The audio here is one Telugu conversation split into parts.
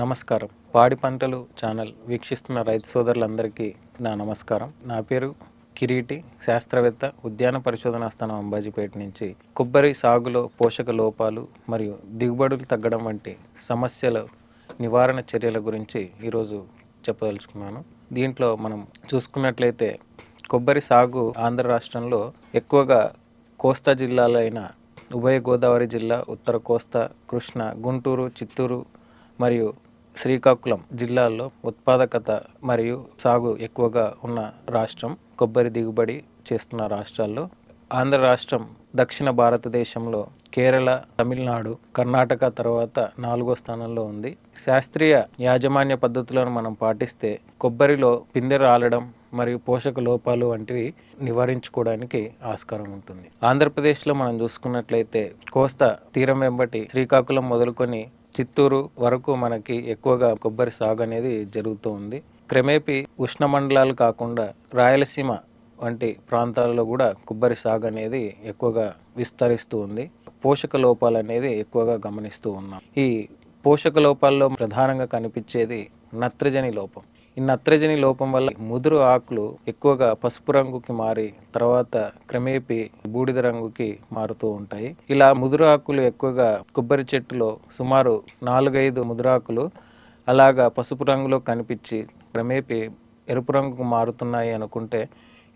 నమస్కారం. పాడి పంటలు ఛానల్ వీక్షిస్తున్న రైతు సోదరులందరికీ నా నమస్కారం. నా పేరు కిరీటి శాస్త్రవేత్త ఉద్యాన పరిశోధనా స్థానం అంబాజీపేట నుంచి. కొబ్బరి సాగులో పోషక లోపాలు మరియు దిగుబడులు తగ్గడం వంటి సమస్యల నివారణ చర్యల గురించి ఈరోజు చెప్పదలుచుకున్నాను. దీంట్లో మనం చూసుకున్నట్లయితే కొబ్బరి సాగు ఆంధ్ర రాష్ట్రంలో ఎక్కువగా కోస్తా జిల్లాలైన ఉభయ గోదావరి జిల్లా ఉత్తర కోస్తా కృష్ణ గుంటూరు చిత్తూరు మరియు శ్రీకాకుళం జిల్లాల్లో ఉత్పాదకత మరియు సాగు ఎక్కువగా ఉన్న రాష్ట్రం. కొబ్బరి దిగుబడి చేస్తున్న రాష్ట్రాల్లో ఆంధ్ర రాష్ట్రం దక్షిణ భారతదేశంలో కేరళ తమిళనాడు కర్ణాటక తర్వాత నాలుగో స్థానంలో ఉంది. శాస్త్రీయ యాజమాన్య పద్ధతులను మనం పాటిస్తే కొబ్బరిలో పిందె రాలడం మరియు పోషక లోపాలు వంటివి నివారించుకోవడానికి ఆస్కారం ఉంటుంది. ఆంధ్రప్రదేశ్లో మనం చూసుకున్నట్లయితే కోస్తా తీరం వెంబటి శ్రీకాకుళం మొదలుకొని చిత్తూరు వరకు మనకి ఎక్కువగా కొబ్బరి సాగు అనేది జరుగుతూ ఉంది. క్రమేపీ ఉష్ణమండలాలు కాకుండా రాయలసీమ వంటి ప్రాంతాలలో కూడా కొబ్బరి సాగు అనేది ఎక్కువగా విస్తరిస్తూ ఉంది. పోషక లోపాలు అనేది ఎక్కువగా గమనిస్తూ ఉన్నాం. ఈ పోషక లోపాల్లో ప్రధానంగా కనిపించేది నత్రజని లోపం. ఈ నత్రజని లోపం వల్ల ముదురు ఆకులు ఎక్కువగా పసుపు రంగుకి మారి తర్వాత క్రమేపీ బూడిద రంగుకి మారుతూ ఉంటాయి. ఇలా ముదురు ఆకులు ఎక్కువగా కొబ్బరి చెట్టులో సుమారు నాలుగైదు ముదురాకులు అలాగా పసుపు రంగులో కనిపించి క్రమేపీ ఎరుపు రంగుకు మారుతున్నాయి అనుకుంటే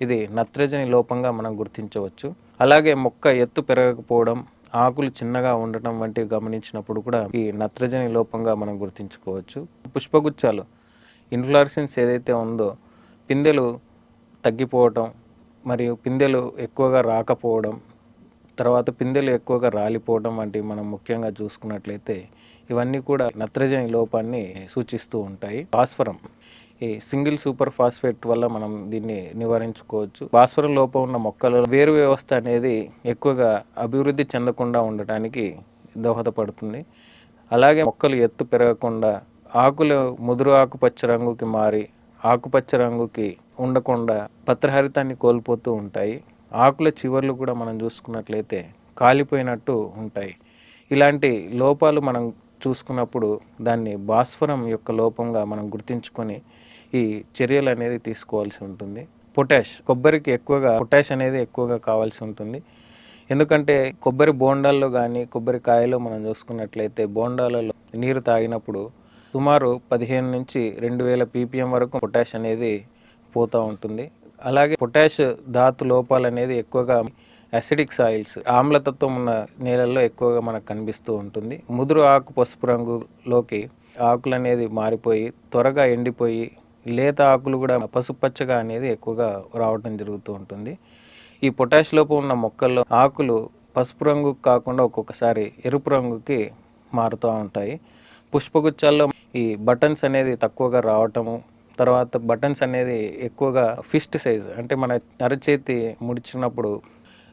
ఇది నత్రజని లోపంగా మనం గుర్తించవచ్చు. అలాగే మొక్క ఎత్తు పెరగకపోవడం ఆకులు చిన్నగా ఉండటం వంటివి గమనించినప్పుడు కూడా ఈ నత్రజని లోపంగా మనం గుర్తించుకోవచ్చు. పుష్పగుచ్చాలు ఇన్ఫ్లారెసెన్స్ ఏదైతే ఉందో పిందెలు తగ్గిపోవటం మరియు పిందెలు ఎక్కువగా రాకపోవడం తర్వాత పిందెలు ఎక్కువగా రాలిపోవడం వంటివి మనం ముఖ్యంగా చూసుకున్నట్లయితే ఇవన్నీ కూడా నత్రజని లోపాన్ని సూచిస్తూ ఉంటాయి. భాస్వరం ఈ సింగిల్ సూపర్ ఫాస్ఫేట్ వల్ల మనం దీన్ని నివారించుకోవచ్చు. భాస్వరం లోపం ఉన్న మొక్కలు వేరు వ్యవస్థ అనేది ఎక్కువగా అభివృద్ధి చెందకుండా ఉండటానికి దోహదపడుతుంది. అలాగే మొక్కలు ఎత్తు పెరగకుండా ఆకులు ముదురు ఆకుపచ్చ రంగుకి మారి ఆకుపచ్చ రంగుకి ఉండకుండా పత్రహరితాన్ని కోల్పోతూ ఉంటాయి. ఆకుల చివర్లు కూడా మనం చూసుకున్నట్లయితే కాలిపోయినట్టు ఉంటాయి. ఇలాంటి లోపాలు మనం చూసుకున్నప్పుడు దాన్ని భాస్వరం యొక్క లోపంగా మనం గుర్తించుకొని ఈ చర్యలు అనేది తీసుకోవాల్సి ఉంటుంది. పొటాష్ కొబ్బరికి ఎక్కువగా పొటాష్ అనేది ఎక్కువగా కావాల్సి ఉంటుంది. ఎందుకంటే కొబ్బరి బోండాల్లో కానీ కొబ్బరికాయలో మనం చూసుకున్నట్లయితే బోండాలలో నీరు తాగినప్పుడు సుమారు పదిహేను నుంచి రెండు వేల పీపీఎం వరకు పొటాష్ అనేది పోతూ ఉంటుంది. అలాగే పొటాష్ ధాతు లోపాలు అనేది ఎక్కువగా అసిడిక్ సాయిల్స్ ఆమ్లతత్వం ఉన్న నేలల్లో ఎక్కువగా మనకు కనిపిస్తూ ఉంటుంది. ముదురు ఆకు పసుపు రంగులోకి ఆకులు అనేది మారిపోయి త్వరగా ఎండిపోయి లేత ఆకులు కూడా పసుపచ్చగా అనేది ఎక్కువగా రావడం జరుగుతూ ఉంటుంది. ఈ పొటాష్ లోపం ఉన్న మొక్కల్లో ఆకులు పసుపు రంగు కాకుండా ఒక్కొక్కసారి ఎరుపు రంగుకి మారుతూ ఉంటాయి. పుష్పగుచ్చాల్లో ఈ బటన్స్ అనేది తక్కువగా రావటము తర్వాత బటన్స్ అనేది ఎక్కువగా ఫిస్ట్ సైజ్ అంటే మన అరచేతి ముడిచినప్పుడు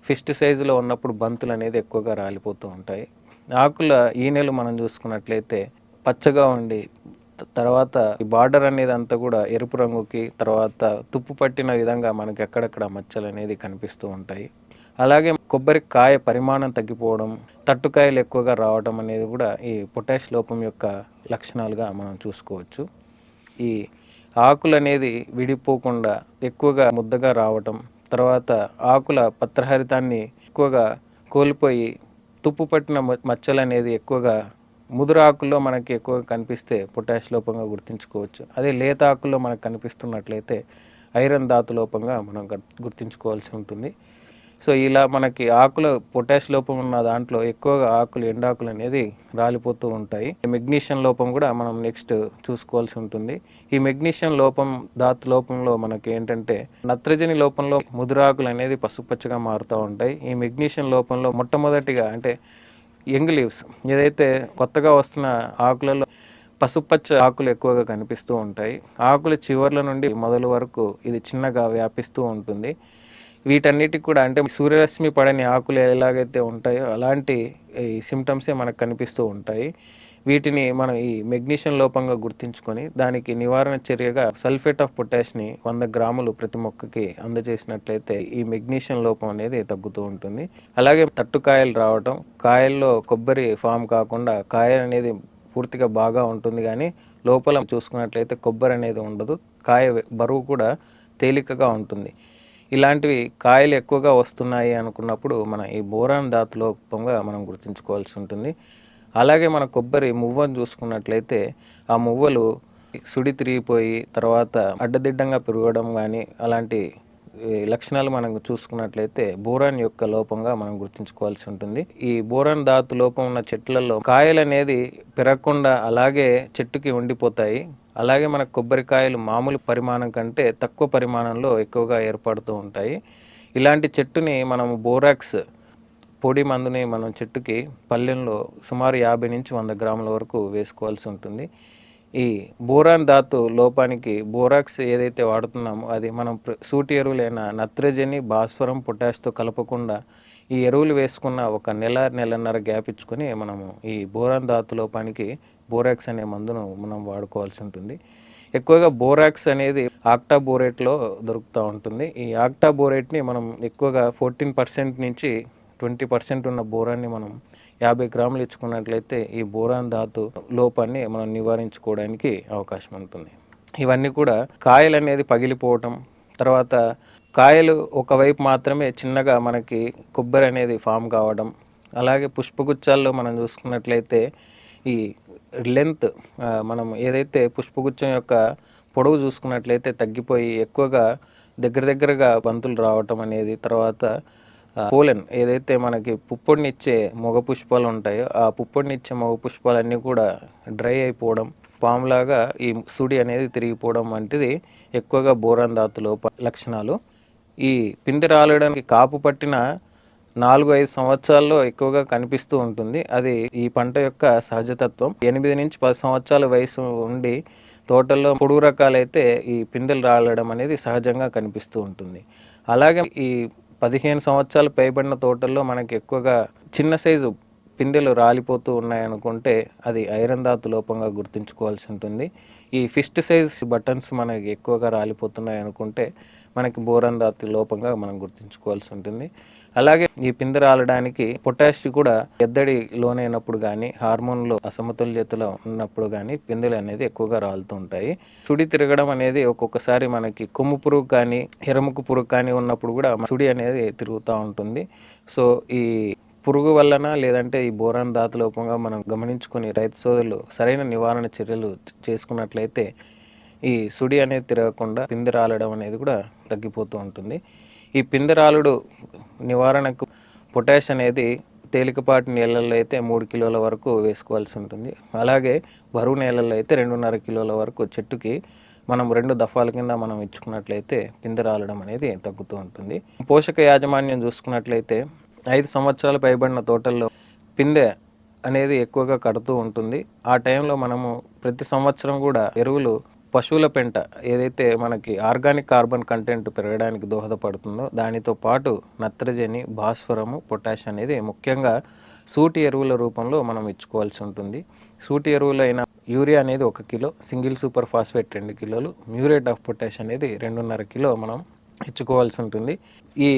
ఫిస్ట్ సైజులో ఉన్నప్పుడు బంతులు అనేది ఎక్కువగా రాలిపోతూ ఉంటాయి. ఆకుల ఈనెలు మనం చూసుకున్నట్లయితే పచ్చగా ఉండి తర్వాత ఈ బార్డర్ అనేది అంతా కూడా ఎరుపు రంగుకి తర్వాత తుప్పు పట్టిన విధంగా మనకి ఎక్కడెక్కడ మచ్చలు అనేది కనిపిస్తూ ఉంటాయి. అలాగే కొబ్బరి కాయ పరిమాణం తగ్గిపోవడం తట్టుకాయలు ఎక్కువగా రావడం అనేది కూడా ఈ పొటాష్ లోపం యొక్క లక్షణాలుగా మనం చూసుకోవచ్చు. ఈ ఆకులు అనేది విడిపోకుండా ఎక్కువగా ముద్దగా రావటం తర్వాత ఆకుల పత్రహరితాన్ని ఎక్కువగా కోల్పోయి తుప్పు పట్టిన మచ్చలు అనేది ఎక్కువగా ముదురు ఆకుల్లో మనకి ఎక్కువగా కనిపిస్తే పొటాష్ లోపంగా గుర్తించుకోవచ్చు. అదే లేత ఆకుల్లో మనకు కనిపిస్తున్నట్లయితే ఐరన్ ధాతు లోపంగా మనం గుర్తించుకోవాల్సి ఉంటుంది. సో ఇలా మనకి ఆకుల పొటాష్ లోపం ఉన్న దాంట్లో ఎక్కువగా ఆకులు ఎండాకులు అనేది రాలిపోతూ ఉంటాయి. మెగ్నీషియం లోపం కూడా మనం నెక్స్ట్ చూసుకోవాల్సి ఉంటుంది. ఈ మెగ్నీషియం లోపం ధాతు లోపంలో మనకి ఏంటంటే నత్రజని లోపంలో ముదురాకులు అనేది పసుపచ్చగా మారుతూ ఉంటాయి. ఈ మెగ్నీషియం లోపంలో మొట్టమొదటిగా అంటే యంగ్ లీవ్స్ ఏదైతే కొత్తగా వస్తున్న ఆకులలో పసుపచ్చ ఆకులు ఎక్కువగా కనిపిస్తూ ఉంటాయి. ఆకుల చివర్ల నుండి మొదలు వరకు ఇది చిన్నగా వ్యాపిస్తూ ఉంటుంది. వీటన్నిటికి కూడా అంటే సూర్యరశ్మి పడని ఆకులు ఎలాగైతే ఉంటాయో అలాంటి ఈ సిమ్టమ్సే మనకు కనిపిస్తూ ఉంటాయి. వీటిని మనం ఈ మెగ్నీషియం లోపంగా గుర్తించుకొని దానికి నివారణ చర్యగా సల్ఫేట్ ఆఫ్ పొటాష్ని వంద గ్రాములు ప్రతి మొక్కకి అందజేసినట్లయితే ఈ మెగ్నీషియం లోపం అనేది తగ్గుతూ ఉంటుంది. అలాగే తట్టుకాయలు రావటం కాయల్లో కొబ్బరి ఫామ్ కాకుండా కాయ అనేది పూర్తిగా బాగా ఉంటుంది కానీ లోపల చూసుకున్నట్లయితే కొబ్బరి అనేది ఉండదు. కాయ బరువు కూడా తేలికగా ఉంటుంది. ఇలాంటివి కాయలు ఎక్కువగా వస్తున్నాయి అనుకున్నప్పుడు మన ఈ బోరాన్ ధాతు లోపంగా మనం గుర్తుంచుకోవాల్సి ఉంటుంది. అలాగే మన కొబ్బరి మువ్వను చూసుకున్నట్లయితే ఆ మువ్వలు సుడి తిరిగిపోయి తర్వాత అడ్డదిడ్డంగా పెరగడం కానీ అలాంటి లక్షణాలు మనం చూసుకున్నట్లయితే బోరాన్ యొక్క లోపంగా మనం గుర్తుంచుకోవాల్సి ఉంటుంది. ఈ బోరాన్ ధాతు లోపం ఉన్న చెట్లలో కాయలు అనేది పెరగకుండా అలాగే చెట్టుకి ఉండిపోతాయి. అలాగే మన కొబ్బరికాయలు మామూలు పరిమాణం కంటే తక్కువ పరిమాణంలో ఎక్కువగా ఏర్పడుతూ ఉంటాయి. ఇలాంటి చెట్టుని మనం బోరాక్స్ పొడి మందుని మనం చెట్టుకి పల్లెంలో సుమారు యాభై నుంచి వంద గ్రాముల వరకు వేసుకోవాల్సి ఉంటుంది. ఈ బోరాన్ ధాతు లోపానికి బోరాక్స్ ఏదైతే వాడుతున్నామో అది మనం సూటి ఎరువులైన నత్రజని భాస్వరం పొటాష్తో కలపకుండా ఈ ఎరువులు వేసుకున్న ఒక నెల నెలన్నర గ్యాప్ ఇచ్చుకొని మనము ఈ బోరాన్ ధాతు లోపానికి బోరాక్స్ అనే మందును మనం వాడుకోవాల్సి ఉంటుంది. ఎక్కువగా బోరాక్స్ అనేది ఆక్టా బోరేట్లో దొరుకుతూ ఉంటుంది. ఈ ఆక్టా బోరేట్ని మనం ఎక్కువగా ఫోర్టీన్ పర్సెంట్ నుంచి ట్వంటీ పర్సెంట్ ఉన్న బోరాన్ని మనం యాభై గ్రాములు ఇచ్చుకున్నట్లయితే ఈ బోరాన్ ధాతు లోపాన్ని మనం నివారించుకోవడానికి అవకాశం ఉంటుంది. ఇవన్నీ కూడా కాయలు అనేది పగిలిపోవటం తర్వాత కాయలు ఒకవైపు మాత్రమే చిన్నగా మనకి కొబ్బరి అనేది ఫామ్ కావడం అలాగే పుష్పగుచ్చాల్లో మనం చూసుకున్నట్లయితే ఈ లెంత్ మనం ఏదైతే పుష్పగుచ్చం యొక్క పొడవు చూసుకున్నట్లయితే తగ్గిపోయి ఎక్కువగా దగ్గర దగ్గరగా బంతులు రావటం అనేది తర్వాత పోలెన్ ఏదైతే మనకి పుప్పొడినిచ్చే మొగ పుష్పాలు ఉంటాయో ఆ పుప్పొడినిచ్చే మొగ పుష్పాలన్నీ కూడా డ్రై అయిపోవడం పాములాగా ఈ సుడి అనేది తిరిగిపోవడం వంటిది ఎక్కువగా బోరాన్ ధాతు లక్షణాలు. ఈ పిండి రాలడానికి కాపు పట్టిన నాలుగు ఐదు సంవత్సరాల్లో ఎక్కువగా కనిపిస్తూ ఉంటుంది. అది ఈ పంట యొక్క సహజతత్వం. ఎనిమిది నుంచి పది సంవత్సరాల వయసు ఉండి తోటల్లో పొడుగు రకాలైతే ఈ పిందెలు రాలడం అనేది సహజంగా కనిపిస్తూ ఉంటుంది. అలాగే ఈ పదిహేను సంవత్సరాలు పైబడిన తోటల్లో మనకి ఎక్కువగా చిన్న సైజు పిందెలు రాలిపోతూ ఉన్నాయనుకుంటే అది ఐరన్ ధాతు లోపంగా గుర్తుంచుకోవాల్సి ఉంటుంది. ఈ ఫిస్ట్ సైజ్ బటన్స్ మనకి ఎక్కువగా రాలిపోతున్నాయి అనుకుంటే మనకి బోరన్ ధాతు లోపంగా మనం గుర్తుంచుకోవాల్సి ఉంటుంది. అలాగే ఈ పిందె రాలడానికి పొటాష్ కూడా ఎద్దడి లోనైనప్పుడు కానీ హార్మోన్లు అసమతుల్యతలో ఉన్నప్పుడు కానీ పిందెలు అనేది ఎక్కువగా రాలుతూ ఉంటాయి. సుడి తిరగడం అనేది ఒక్కొక్కసారి మనకి కొమ్ము పురుగు కానీ ఎరముకు పురుగు కానీ ఉన్నప్పుడు కూడా సుడి అనేది తిరుగుతూ ఉంటుంది. సో ఈ పురుగు వలన లేదంటే ఈ బోరాన్ దాత లోపంగా మనం గమనించుకొని రైతు సోదరులు సరైన నివారణ చర్యలు చేసుకున్నట్లయితే ఈ సుడి అనేది తిరగకుండా పిందె రాలడం అనేది కూడా తగ్గిపోతూ ఉంటుంది. ఈ పిందె రాలుడు నివారణకు పొటాష్ అనేది తేలికపాటి నీళ్ళల్లో అయితే మూడు కిలోల వరకు వేసుకోవాల్సి ఉంటుంది. అలాగే బరువు నేలల్లో అయితే రెండున్నర కిలోల వరకు చెట్టుకి మనం రెండు దఫాల కింద మనం ఇచ్చుకున్నట్లయితే పిందె రాలడం అనేది తగ్గుతూ ఉంటుంది. పోషక యాజమాన్యం చూసుకున్నట్లయితే ఐదు సంవత్సరాలు పైబడిన తోటల్లో పిందె అనేది ఎక్కువగా కడుతూ ఉంటుంది. ఆ టైంలో మనము ప్రతి సంవత్సరం కూడా ఎరువులు పశువుల పెంట ఏదైతే మనకి ఆర్గానిక్ కార్బన్ కంటెంట్ పెరగడానికి దోహదపడుతుందో దానితో పాటు నత్రజని భాస్వరము పొటాష్ అనేది ముఖ్యంగా సూటి ఎరువుల రూపంలో మనం ఇచ్చుకోవాల్సి ఉంటుంది. సూటి ఎరువులైన యూరియా అనేది ఒక కిలో సింగిల్ సూపర్ ఫాస్ఫేట్ రెండు కిలోలు మ్యూరేట్ ఆఫ్ పొటాష్ అనేది రెండున్నర కిలో మనం ఇచ్చుకోవాల్సి ఉంటుంది. ఈ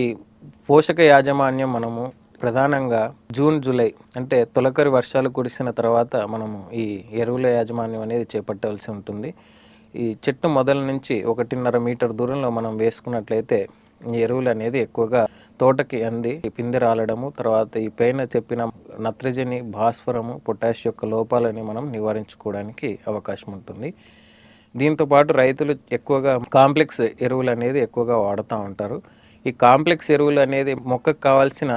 పోషక యాజమాన్యం మనము ప్రధానంగా జూన్ జూలై అంటే తొలకరి వర్షాలు కురిసిన తర్వాత మనము ఈ ఎరువుల యాజమాన్యం అనేది చేపట్టాల్సి ఉంటుంది. ఈ చెట్టు మొదల నుంచి ఒకటిన్నర మీటర్ దూరంలో మనం వేసుకున్నట్లయితే ఈ ఎరువులు అనేది ఎక్కువగా తోటకి అంది. పిందె రాలడము తర్వాత ఈ పైన చెప్పిన నత్రజని భాస్వరము పొటాష్ యొక్క లోపాలని మనం నివారించుకోవడానికి అవకాశం ఉంటుంది. దీంతో పాటు రైతులు ఎక్కువగా కాంప్లెక్స్ ఎరువులు అనేది ఎక్కువగా వాడుతూ ఉంటారు. ఈ కాంప్లెక్స్ ఎరువులు అనేది మొక్కకు కావాల్సిన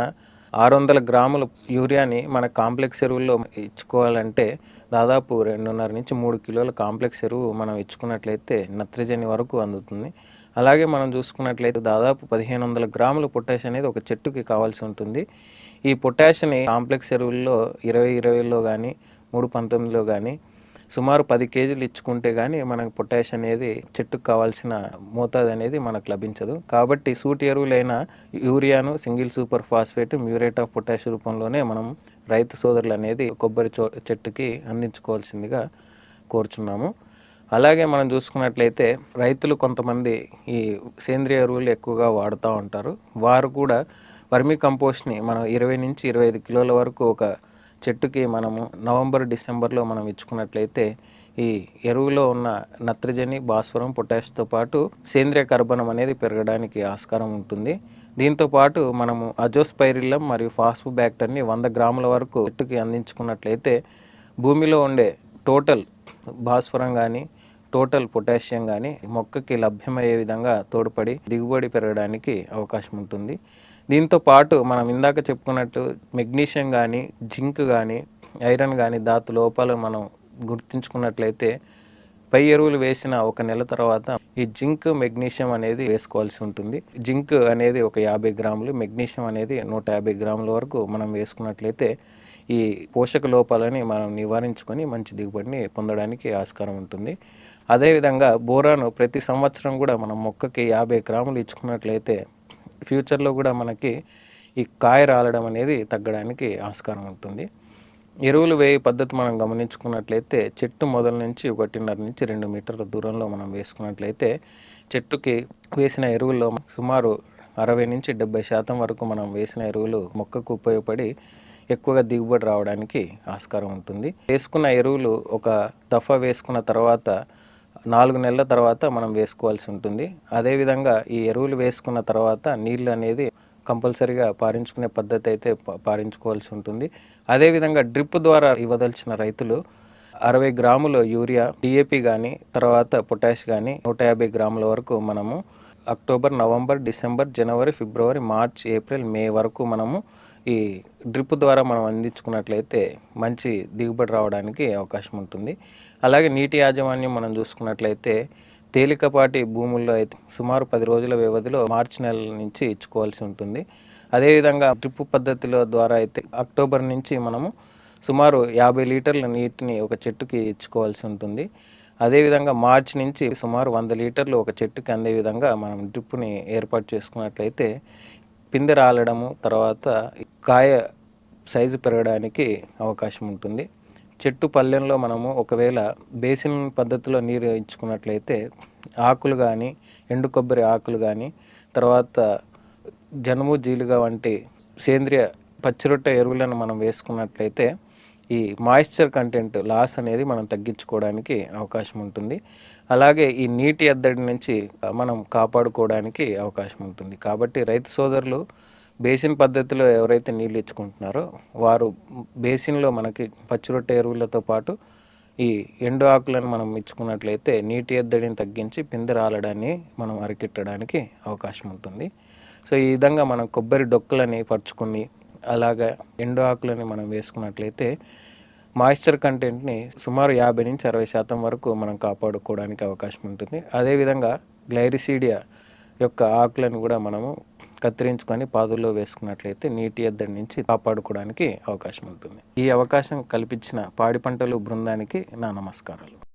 ఆరు వందల గ్రాముల యూరియాని మన కాంప్లెక్స్ ఎరువుల్లో ఇచ్చుకోవాలంటే దాదాపు రెండున్నర నుంచి మూడు కిలోల కాంప్లెక్స్ ఎరువు మనం ఇచ్చుకున్నట్లయితే నత్రజని వరకు అందుతుంది. అలాగే మనం చూసుకున్నట్లయితే దాదాపు పదిహేను వందల గ్రాముల పొటాష్ అనేది ఒక చెట్టుకి కావాల్సి ఉంటుంది. ఈ పొటాష్ని కాంప్లెక్స్ ఎరువుల్లో ఇరవై ఇరవైలో కానీ మూడు పంతొమ్మిదిలో కానీ సుమారు పది కేజీలు ఇచ్చుకుంటే కానీ మనకు పొటాష్ అనేది చెట్టుకు కావాల్సిన మోతాదు అనేది మనకు లభించదు. కాబట్టి సూటి ఎరువులైన యూరియాను single super phosphate muriate of potash రూపంలోనే మనం రైతు సోదరులు అనేది కొబ్బరి చో చెట్టుకి అందించుకోవాల్సిందిగా కోరుచున్నాము. అలాగే మనం చూసుకున్నట్లయితే రైతులు కొంతమంది ఈ సేంద్రియ ఎరువులు ఎక్కువగా వాడుతూ ఉంటారు. వారు కూడా వర్మీ కంపోస్ట్ని మనం ఇరవై నుంచి ఇరవై ఐదు కిలోల వరకు ఒక చెట్టుకి మనము నవంబర్ డిసెంబర్లో మనం ఇచ్చుకున్నట్లయితే ఈ ఎరువులో ఉన్న నత్రజని భాస్వరం పొటాష్తో పాటు సేంద్రియ కర్బనం అనేది పెరగడానికి ఆస్కారం ఉంటుంది. దీంతో పాటు మనము అజోస్పైరిల్లం మరియు ఫాస్ఫోబ్యాక్టర్ని వంద గ్రాముల వరకు చెట్టుకి అందించుకున్నట్లయితే భూమిలో ఉండే టోటల్ భాస్వరం కానీ టోటల్ పొటాషియం కానీ మొక్కకి లభ్యమయ్యే విధంగా తోడ్పడి దిగుబడి పెరగడానికి అవకాశం ఉంటుంది. దీంతో పాటు మనం ఇందాక చెప్పుకున్నట్టు మెగ్నీషియం కానీ జింక్ కానీ ఐరన్ కానీ ధాతు లోపాలు మనం గుర్తుంచుకున్నట్లయితే పై ఎరువులు వేసిన ఒక నెల తర్వాత ఈ జింక్ మెగ్నీషియం అనేది వేసుకోవాల్సి ఉంటుంది. జింక్ అనేది ఒక యాభై గ్రాములు మెగ్నీషియం అనేది నూట యాభై గ్రాముల వరకు మనం వేసుకున్నట్లయితే ఈ పోషక లోపాలని మనం నివారించుకొని మంచి దిగుబడిని పొందడానికి ఆస్కారం ఉంటుంది. అదేవిధంగా బోరాను ప్రతి సంవత్సరం కూడా మనం మొక్కకి యాభై గ్రాములు ఇచ్చుకున్నట్లయితే ఫ్యూచర్లో కూడా మనకి ఈ కాయ రాలడం అనేది తగ్గడానికి ఆస్కారం ఉంటుంది. ఎరువులు వేయి పద్ధతి మనం గమనించుకున్నట్లయితే చెట్టు మొదల నుంచి ఒకటిన్నర నుంచి రెండు మీటర్ల దూరంలో మనం వేసుకున్నట్లయితే చెట్టుకి వేసిన ఎరువుల్లో సుమారు అరవై నుంచి డెబ్బై శాతం వరకు మనం వేసిన ఎరువులు మొక్కకు ఉపయోగపడి ఎక్కువగా దిగుబడి రావడానికి ఆస్కారం ఉంటుంది. వేసుకున్న ఎరువులు ఒక దఫా వేసుకున్న తర్వాత నాలుగు నెలల తర్వాత మనం వేసుకోవాల్సి ఉంటుంది. అదేవిధంగా ఈ ఎరువులు వేసుకున్న తర్వాత నీళ్ళు అనేది కంపల్సరీగా పారించుకునే పద్ధతి అయితే పారించుకోవాల్సి ఉంటుంది. అదేవిధంగా డ్రిప్ ద్వారా ఇవ్వదలిచిన రైతులు అరవై గ్రాములు యూరియా డిఏపి కానీ తర్వాత పొటాష్ కానీ నూట యాభై గ్రాముల వరకు మనము అక్టోబర్ నవంబర్ డిసెంబర్ జనవరి ఫిబ్రవరి మార్చ్ ఏప్రిల్ మే వరకు మనము ఈ డ్రిప్ ద్వారా మనం అందించుకున్నట్లయితే మంచి దిగుబడి రావడానికి అవకాశం ఉంటుంది. అలాగే నీటి యాజమాన్యం మనం చూసుకున్నట్లయితే తేలికపాటి భూముల్లో అయితే సుమారు పది రోజుల వ్యవధిలో మార్చి నెల నుంచి ఇచ్చుకోవాల్సి ఉంటుంది. అదేవిధంగా డ్రిప్ పద్ధతిలో ద్వారా అయితే అక్టోబర్ నుంచి మనము సుమారు యాభై లీటర్ల నీటిని ఒక చెట్టుకి ఇచ్చుకోవాల్సి ఉంటుంది. అదేవిధంగా మార్చి నుంచి సుమారు వంద లీటర్లు ఒక చెట్టుకి అందే విధంగా మనం డ్రిప్ని ఏర్పాటు చేసుకున్నట్లయితే పిందె రాలడము తర్వాత కాయ సైజు పెరగడానికి అవకాశం ఉంటుంది. చెట్టు పల్లెంలో మనము ఒకవేళ బేసిన్ పద్ధతిలో నీరు ఇచ్చుకున్నట్లయితే ఆకులు కానీ ఎండు కొబ్బరి ఆకులు కానీ తర్వాత జనుము జీలుగా వంటి సేంద్రియ పచ్చిరొట్ట ఎరువులను మనం వేసుకున్నట్లయితే ఈ మాయిశ్చర్ కంటెంట్ లాస్ అనేది మనం తగ్గించుకోవడానికి అవకాశం ఉంటుంది. అలాగే ఈ నీటి ఎద్దడి నుంచి మనం కాపాడుకోవడానికి అవకాశం ఉంటుంది. కాబట్టి రైతు సోదరులు బేసిన్ పద్ధతిలో ఎవరైతే నీళ్ళు ఇచ్చుకుంటున్నారో వారు బేసిన్లో మనకి పచ్చిరొట్టె ఎరువులతో పాటు ఈ ఎండు ఆకులను మనం ఇచ్చుకున్నట్లయితే నీటి ఎద్దడిని తగ్గించి పిందె రాలడాన్ని మనం అరికెట్టడానికి అవకాశం ఉంటుంది. సో ఈ విధంగా మనం కొబ్బరి డొక్కలని పరుచుకుని అలాగా ఎండు ఆకులని మనం వేసుకున్నట్లయితే మాయిశ్చర్ కంటెంట్ని సుమారు యాభై నుంచి అరవై శాతం వరకు మనం కాపాడుకోవడానికి అవకాశం ఉంటుంది. అదేవిధంగా గ్లైరిసీడియా యొక్క ఆకులను కూడా మనము కత్తిరించుకొని పాదుల్లో వేసుకున్నట్లయితే నీటి ఎద్దడి నుంచి కాపాడుకోవడానికి అవకాశం ఉంటుంది. ఈ అవకాశం కల్పించిన పాడి పంటలు బృందానికి నా నమస్కారాలు.